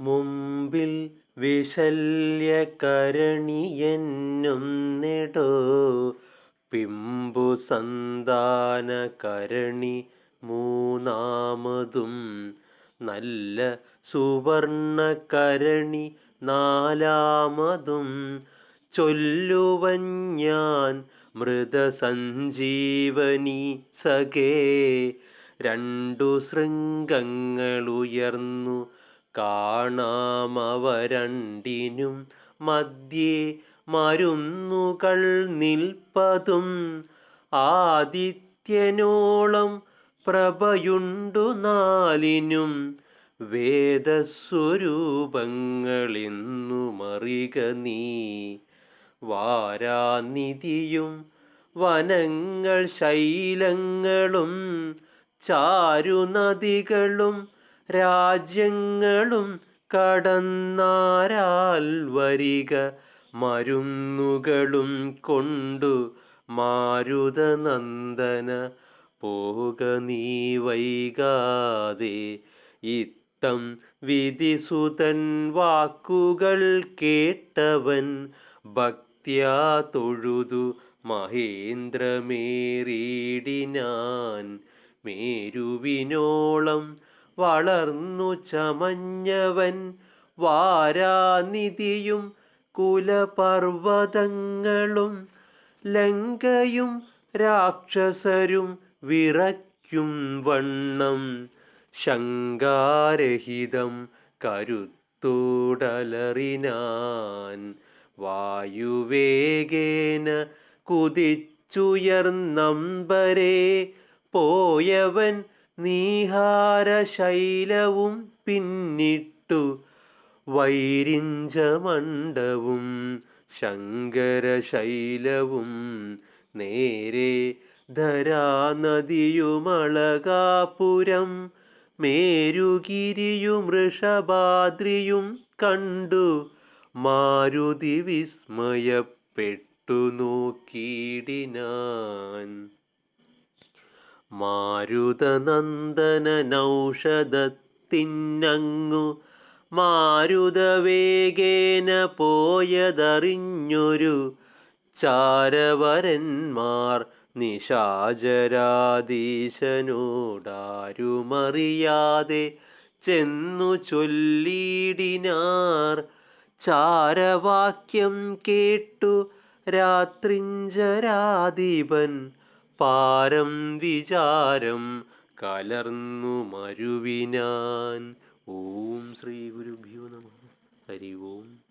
മുമ്പിൽ വിശല്യകരണിയെന്നൊന്നിടോ പിമ്പു സന്താനകരണി മൂന്നാമതും നല്ല സുവർണകരണി നാലാമതും. ചൊല്ലുവൻ ഞാൻ മൃതസഞ്ജീവനി സഖേ. രണ്ടു ശൃംഗങ്ങളുയർന്നു കാണാമവ രണ്ടിനും മധ്യേ മരുന്നുകൾ നിൽപ്പതും ആദിത്യനോളം പ്രഭയുണ്ടു നാലിനും വേദസ്വരൂപങ്ങളെന്നു മറിക നീ. വാരാനിധിയും വനങ്ങൾ ശൈലങ്ങളും ചാരുനദികളും രാജ്യങ്ങളും കടന്നാരാൽ വരിക മരുന്നുകളും കൊണ്ടു മാരുതനന്ദന. പോക നീ വൈകാതെ ഇത്തം വിധിസുതൻ വാക്കുകൾ കേട്ടവൻ ഭക്തിയാ തൊഴുതു മഹേന്ദ്രമേറിയിടിനാൻ മേരുവിനോളം വളർന്നു ചമഞ്ഞവൻ വാരാനിധിയും കുലപർവതങ്ങളും ലങ്കയും രാക്ഷസരും വിറയ്ക്കും വണ്ണം ശങ്കാരഹിതം കരുത്തുടലറിനാൻ വായുവേഗേന കുതിച്ചുയർന്നമ്പരേ പോയവൻ നീഹാരശൈലവും പിന്നിട്ടു വൈരിഞ്ചമണ്ഡവും ശങ്കരശൈലവും നേരെ ധരാനദിയുമളകാപുരം മേരുഗിരിയും ഋഷഭാദ്രിയും കണ്ടു മാരുതി വിസ്മയപ്പെട്ടു നോക്കിയിടിനാൻ. മാരുതനന്ദനൗഷധത്തിനങ്ങു മാരുതവേഗേന പോയതറിഞ്ഞൊരു ചാരവരന്മാർ നിശാചരാധീശനോടാരുമറിയാതെ ചെന്നു ചൊല്ലിടിനാർ ചാരവാക്യം കേട്ടു രാത്രിഞ്ചരാധിപൻ പാരം വിചാരം കലർന്നു മരുവിനാൻ. ഓം ശ്രീ ഗുരുഭ്യോ നമ. ഹരി ഓം.